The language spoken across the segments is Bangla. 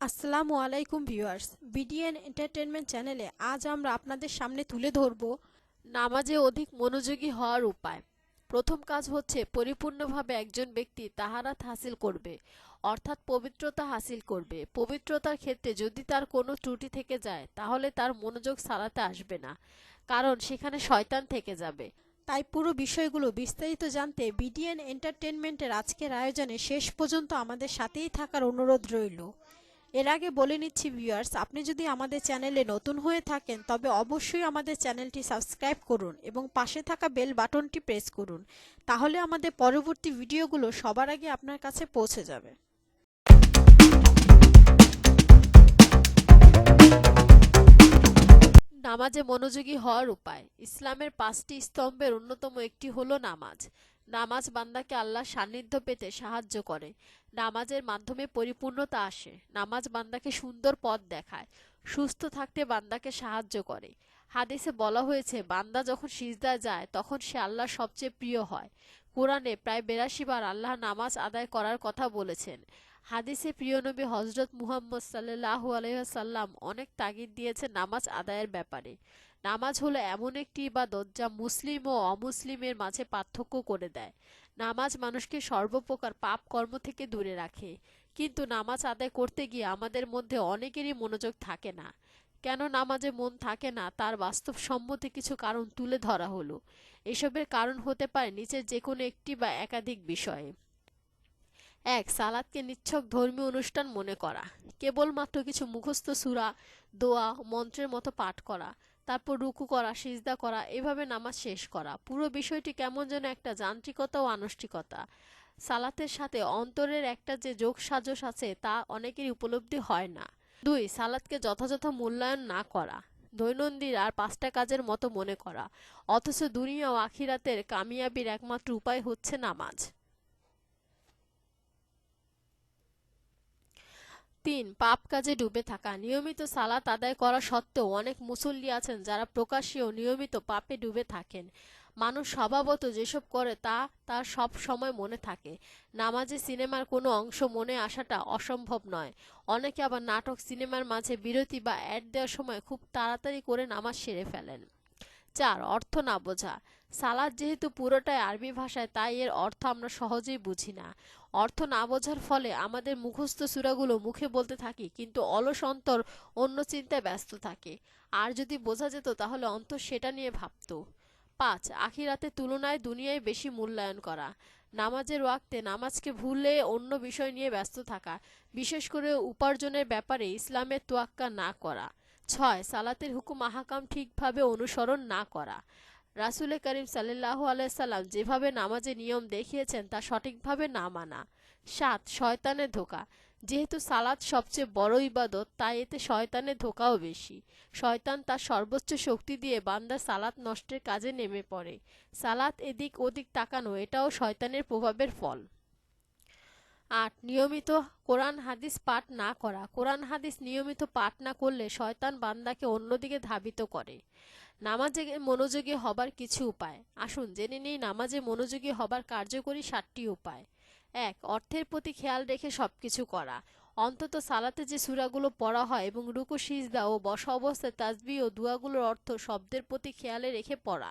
আসসালামু আলাইকুম ভিউয়ার্স, বিডিএন এন্টারটেনমেন্ট চ্যানেলে আজ আমরা আপনাদের সামনে তুলে ধরব নামাজে অধিক মনোযোগী হওয়ার উপায়। প্রথম কাজ হচ্ছে পরিপূর্ণভাবে একজন ব্যক্তি তাহারাত হাসিল করবে, অর্থাৎ পবিত্রতা হাসিল করবে। পবিত্রতার ক্ষেত্রে যদি তার কোনো ত্রুটি থেকে যায়, তাহলে তার মনোযোগ সারাতে আসবে না, কারণ সেখানে শয়তান থেকে যাবে। তাই পুরো বিষয়গুলো বিস্তারিত জানতে বিডিএন এন্টারটেনমেন্টের আজকের আয়োজনে শেষ পর্যন্ত আমাদের সাথেই থাকার অনুরোধ রইল। এর আগে বলে নিচ্ছি ভিউয়ার্স আপনি যদি আমাদের চ্যানেলে নতুন হয়ে থাকেন, তবে অবশ্যই আমাদের চ্যানেলটি সাবস্ক্রাইব করুন এবং পাশে থাকা বেল বাটনটি প্রেস করুন, তাহলে আমাদের পরবর্তী ভিডিওগুলো সবার আগে আপনার কাছে পৌঁছে যাবে। নামাজে মনোযোগী হওয়ার উপায়। ইসলামের পাঁচটি স্তম্ভের অন্যতম একটি হলো নামাজ। নামাজ বান্দাকে আল্লাহর সান্নিধ্য পেতে সাহায্য করে। নামাজের মাধ্যমে পরিপূর্ণতা আসে। নামাজ বান্দাকে সুন্দর পথ দেখায়। সুস্থ থাকতে বান্দাকে সাহায্য করে। হাদিসে বলা হয়েছে, বান্দা যখন সিজদায় যায়, তখন সে আল্লাহর সবচেয়ে প্রিয় হয়। কোরআনে প্রায় বেরাশি বার আল্লাহ নামাজ আদায় করার কথা বলেছেন। হাদিসে প্রিয় নবী হজরত মুহাম্মদ সাল্লাহ আলহাসাল্লাম অনেক তাগিদ দিয়েছে নামাজ আদায়ের ব্যাপারে। নামাজ হলো এমন একটি ইবাদত যা মুসলিম ও অমুসলিমের মাঝে পার্থক্য করে দেয়। নামাজ মানুষকে সর্বপ্রকার পাপ কর্ম থেকে দূরে রাখে। কিন্তু নামাজ আদায় করতে গিয়ে আমাদের মধ্যে অনেকেরই মনোযোগ থাকে না। কেন নামাজে মন থাকে না তার বাস্তব বাস্তবসম্মত কিছু কারণ তুলে ধরা হলো। এসবের কারণ হতে পারে নিচের যে কোনো একটি বা একাধিক বিষয়ে। এক, সালাদকে নিচ্ছক ধর্মীয় অনুষ্ঠান মনে করা। কেবলমাত্র কিছু মুখস্থ সুরা, দোয়া, মন্ত্রের মতো পাঠ করা। তারপর রুকু করা, সিজদা করা, এভাবে নামাজ শেষ করা। পুরো বিষয়টি কেমন যেন একটা যান্ত্রিকতা ও আনুষ্ঠিকতা। সালাতের সাথে অন্তরের একটা যে যোগ সাজস আছে তা অনেকেরই উপলব্ধি হয় না। দুই সালাদকে যথাযথ মূল্যায়ন না করা। দৈনন্দিন আর পাঁচটা কাজের মতো মনে করা। অথচ দুনিয়া ও আখিরাতের কামিয়াবির একমাত্র উপায় হচ্ছে নামাজ। তিন পাপ কাজে ডুবে থাকা। নিয়মিত সালাত আদায় করা সত্ত্বেও অনেক মুসল্লি আছেন যারা প্রকাশ্যেও নিয়মিত পাপে ডুবে থাকেন। মানুষ স্বভাবত যেসব করে তা তার সব সময় মনে থাকে। নামাজে সিনেমার কোনো অংশ মনে আসাটা অসম্ভব নয়। অনেকে আবার নাটক সিনেমার মাঝে বিরতি বা অ্যাড দেওয়ার সময় খুব তাড়াতাড়ি করে নামাজ সেরে ফেলেন। চার অর্থ না বোঝা। সালাদ যেহেতু পুরোটাই আরবি ভাষায়, তাই এর অর্থ আমরা সহজেই বুঝি না। অর্থ না বোঝার ফলে আমাদের মুখস্থ সুরাগুলো মুখে বলতে থাকি, কিন্তু অলস অন্তর অন্য চিন্তায় ব্যস্ত থাকে। আর যদি বোঝা যেত, তাহলে অন্তর সেটা নিয়ে ভাবত। পাঁচ, আখিরাতে তুলনায় দুনিয়ায় বেশি মূল্যায়ন করা। নামাজের ওয়াক্তে নামাজকে ভুলে অন্য বিষয় নিয়ে ব্যস্ত থাকা, বিশেষ করে উপার্জনের ব্যাপারে ইসলামের তোয়াক্কা না করা। ছয়, সালাতের হুকুম, আহাকাম ঠিকভাবে অনুসরণ না করা। রাসুল করিম সাল্লাহ আলাইসাল্লাম যেভাবে নামাজে নিয়ম দেখিয়েছেন, তা সঠিকভাবে না মানা। সাত শয়তানের ধোকা। যেহেতু সালাত সবচেয়ে বড় ইবাদত, তাই এতে শয়তানের ধোকাও বেশি। শয়তান তার সর্বোচ্চ শক্তি দিয়ে বান্দা সালাত নষ্টের কাজে নেমে পড়ে। সালাত এদিক ওদিক তাকানো, এটাও শয়তানের প্রভাবের ফল। আট নিয়মিত কোরআন হাদিস পাঠ না করা। কোরআন হাদিস নিয়মিত পাঠ না করলে শয়তান বান্দাকে অন্যদিকে ধাবিত করে। নামাজে মনোযোগী হবার কিছু উপায়। আসুন জেনে নিই নামাজে মনোযোগী হবার কার্যকরী সাতটি উপায়। এক, অর্থের প্রতি খেয়াল রেখে সবকিছু করা। অন্তত সালাতে যে সুরাগুলো পড়া হয় এবং রুকু, সিজদা ও বসা অবস্থায় তাজবি ও দুয়াগুলোর অর্থ শব্দের প্রতি খেয়ালে রেখে পড়া।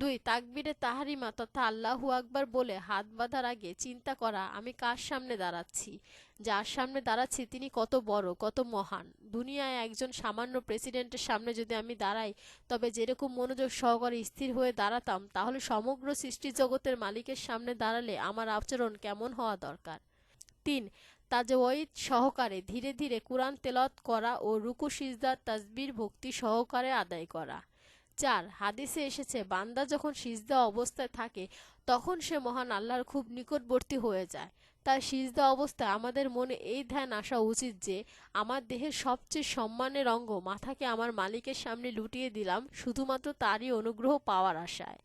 দুই, তাকবিরে তাহারিমা তথা আল্লাহু আকবার বলে হাত বাঁধার আগে চিন্তা করা, আমি কার সামনে দাঁড়াচ্ছি? যার সামনে দাঁড়াচ্ছি তিনি কত বড়, কত মহান? দুনিয়ায় একজন সামান্য প্রেসিডেন্টের সামনে যদি আমি দাঁড়াই, তবে যেরকম মনোযোগ সহকারে স্থির হয়ে দাঁড়াতাম, তাহলে সমগ্র সৃষ্টি জগতের মালিকের সামনে দাঁড়ালে আমার আচরণ কেমন হওয়া দরকার? তিন তাজওয়িদ সহকারে ধীরে ধীরে কোরআন তেলত করা ও রুকু সিজদার তাজবির ভক্তি সহকারে আদায় করা। চার, হাদিসে এসেছে, বান্দা যখন সিজদা অবস্থায় থাকে, তখন সে মহান আল্লাহর খুব নিকটবর্তী হয়ে যায়। তার সিজদা অবস্থায় আমাদের মনে এই ধ্যান আসা উচিত যে, আমার দেহের সবচেয়ে সম্মানের অঙ্গ, মাথাকে আমার মালিকের সামনে লুটিয়ে দিলাম, শুধুমাত্র তারই অনুগ্রহ পাওয়ার আশায়।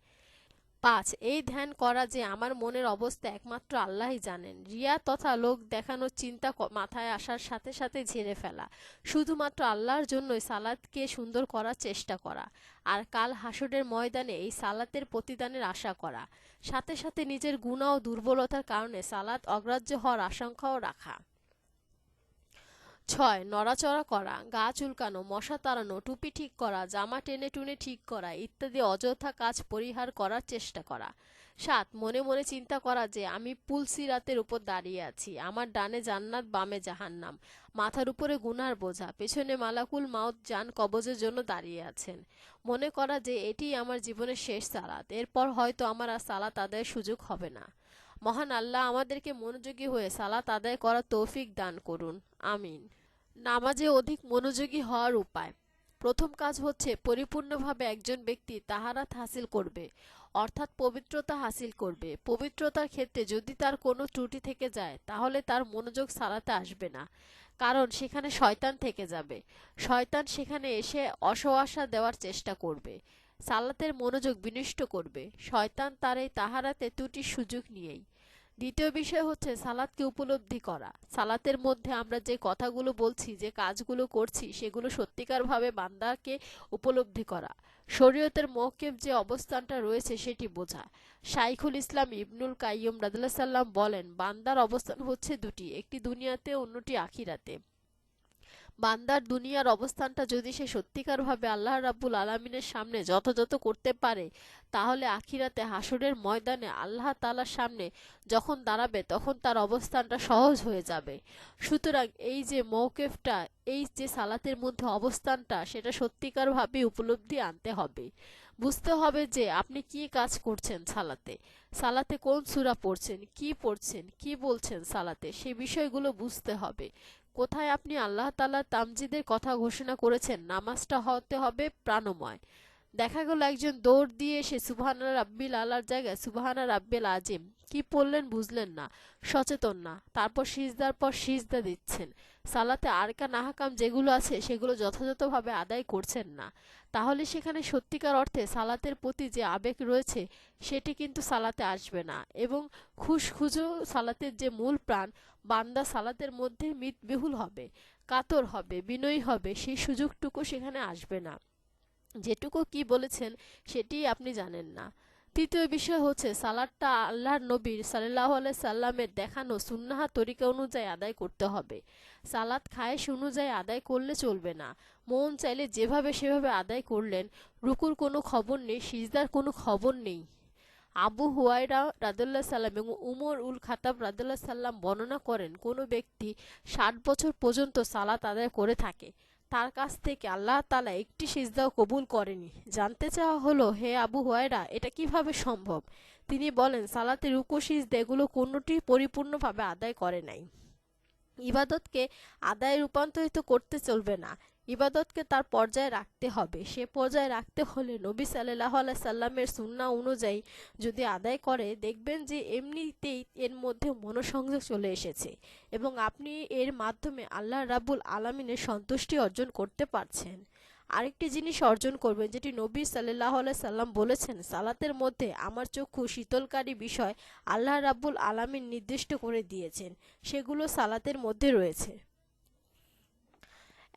পাঁচ, এই ধ্যান করা যে আমার মনের অবস্থা একমাত্র আল্লাহই জানেন। রিয়া তথা লোক দেখানোর চিন্তা মাথায় আসার সাথে সাথে ঝেড়ে ফেলা। শুধুমাত্র আল্লাহর জন্যই সালাদকে সুন্দর করার চেষ্টা করা। আর কাল হাসরের ময়দানে এই সালাতের প্রতিদানের আশা করা। সাথে সাথে নিজের গুণা ও দুর্বলতার কারণে সালাত অগ্রাহ্য হওয়ার আশঙ্কাও রাখা। ছয়, নড়াচড়া করা, গা চুলকানো, মশা তাড়ানো, টুপি ঠিক করা, জামা টেনে টুনে ঠিক করা, ইত্যাদি অযথা কাজ পরিহার করার চেষ্টা করা। সাত, মনে মনে চিন্তা করা যে আমি পুলসিরাতের উপর দাঁড়িয়ে আছি, আমার ডানে জান্নাত, বামে জাহান্নাম। মাথার উপরে গুনার বোঝা, পেছনে মালাকুল মাউত যান কবজের জন্য দাঁড়িয়ে আছেন। মনে করা যে এটি আমার জীবনের শেষ সালাত, এরপর হয়তো আমার আর সালাত আদায়ের সুযোগ হবে না। মহান আল্লাহ আমাদেরকে মনোযোগী হয়ে সালাত আদায় করার তৌফিক দান করুন। আমিন। নামাজে অধিক মনোযোগী হওয়ার উপায়। প্রথম কাজ হচ্ছে পরিপূর্ণভাবে একজন ব্যক্তি তাহারাত হাসিল করবে, অর্থাৎ পবিত্রতা হাসিল করবে। পবিত্রতার ক্ষেত্রে যদি তার কোনো ত্রুটি থেকে যায়, তাহলে তার মনোযোগ সালাতে আসবে না, কারণ সেখানে শয়তান থেকে যাবে। শয়তান সেখানে এসে অসহাসা দেওয়ার চেষ্টা করবে। সালাতের মনোযোগ বিনষ্ট করবে। শয়তান তার এই তাহারাতে ত্রুটির সুযোগ নিয়েই। দ্বিতীয় বিষয় হচ্ছে সালাদকে উপলব্ধি করা। সালাতের মধ্যে আমরা যে কথাগুলো বলছি, যে কাজগুলো করছি, সেগুলো সত্যিকারভাবে বান্দাকে উপলব্ধি করা। শরীয়তের মৌকেব যে অবস্থানটা রয়েছে সেটি বোঝা। শাইখুল ইসলাম ইবনুল কাইয়ুম রাদুল্লাহ সাল্লাম বলেন, বান্দার অবস্থান হচ্ছে দুটি, একটি দুনিয়াতে, অন্যটি আখিরাতে। বান্দার দুনিয়ার অবস্থানটা যদি সে সত্যিকারভাবে আল্লাহ রাব্বুল আলমিনের সামনে যথাযথ করতে পারে, তাহলে আখিরাতে হাসুরের ময়দানে আল্লাহ তালার সামনে যখন দাঁড়াবে, তখন তার অবস্থানটা সহজ হয়ে যাবে। সুতরাং এই যে মৌকেফটা এই যে সালাতের মধ্যে অবস্থানটা, সেটা সত্যিকারভাবে উপলব্ধি আনতে হবে। বুঝতে হবে যে আপনি কি কাজ করছেন সালাতে সালাতে কোন সূরা পড়ছেন, কি পড়ছেন, কি বলছেন সালাতে, সে বিষয়গুলো বুঝতে হবে। কোথায় আপনি আল্লাহ তালা তামজিদের কথা ঘোষণা করেছেন? নামাজটা হতে হবে প্রাণময়। দেখা গেল একজন দৌড় দিয়ে এসে সুবহানা রাব্বিল আলার জায়গায় সুবাহানা রাব্বিল আজিম। কি পড়লেন বুঝলেন না। সচেতন না। তারপর সিজদার পর সিজদা দিচ্ছেন। সালাতে আরকান আহকাম যেগুলো আছে, সেগুলো যথাযথভাবে আদায় করছেন না। তাহলে সেখানে সত্যিকার অর্থে সালাতের প্রতি যে আবেগ রয়েছে, সেটি কিন্তু সালাতে আসবে না। এবং খুশখুজো সালাতের যে মূল প্রাণ, বান্দা সালাতের মধ্যে মিতবেহুল হবে, কাতর হবে, বিনয়ী হবে, সেই সুযোগটুকু সেখানে আসবে না। যেটুকু কি বলেছেন সেটি আপনি জানেন না। তৃতীয় বিষয় হচ্ছে সালাদটা আল্লাহর নবীর সাল্লাহ সাল্লামের দেখানো সুন্নাহা তরিকা অনুযায়ী আদায় করতে হবে। সালাদ খায়েশ অনুযায়ী আদায় করলে চলবে না। মন চাইলে যেভাবে সেভাবে আদায় করলেন, রুকুর কোনো খবর নেই, সিজদার কোনো খবর নেই। আবু হুয়াইরা রাদুল্লাহ সাল্লাম এবং উমর উল খাতাব রাদুল্লাহ সাল্লাম বর্ণনা করেন, কোনো ব্যক্তি ষাট বছর পর্যন্ত সালাত আদায় করে থাকে। তার কাছ থেকে আল্লাহ তালা একটি সিজদাও কবুল করেনি। জানতে চাওয়া হলো, হে আবু হুয়াইরা এটা কীভাবে সম্ভব? তিনি বলেন, সালাতে রুকো, সিজদা এগুলো কোনোটি পরিপূর্ণভাবে আদায় করে নাই। ইবাদতকে আদায়ে রূপান্তরিত করতে চলবে না। ইবাদতকে তার পর্যায়ে রাখতে হবে। সে পর্যায়ে রাখতে হলে নবী সাল্লাহ সাল্লামের সুন্না অনুযায়ী যদি আদায় করে, দেখবেন যে এমনিতেই এর মধ্যে মনোসংযোগ চলে এসেছে এবং আপনি এর মাধ্যমে আল্লাহ রাবুল আলমিনের সন্তুষ্টি অর্জন করতে পারছেন। আরেকটি জিনিস অর্জন করবেন, যেটি নবী সাল্লাহ সাল্লাম বলেছেন, সালাতের মধ্যে আমার চক্ষু শীতলকারী বিষয় আল্লাহ রাব্বুল আলামিন নির্দিষ্ট করে দিয়েছেন, সেগুলো সালাতের মধ্যে রয়েছে।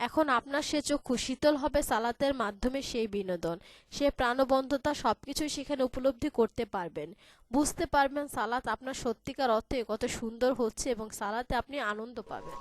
এখন আপনার সে চক্ষু শীতল হবে সালাতের মাধ্যমে সেই বিনোদন, সে প্রাণবন্ধতা সবকিছুই সেখানে উপলব্ধি করতে পারবেন। বুঝতে পারবেন সালাত আপনার সত্যিকার অর্থে কত সুন্দর হচ্ছে এবং সালাতে আপনি আনন্দ পাবেন।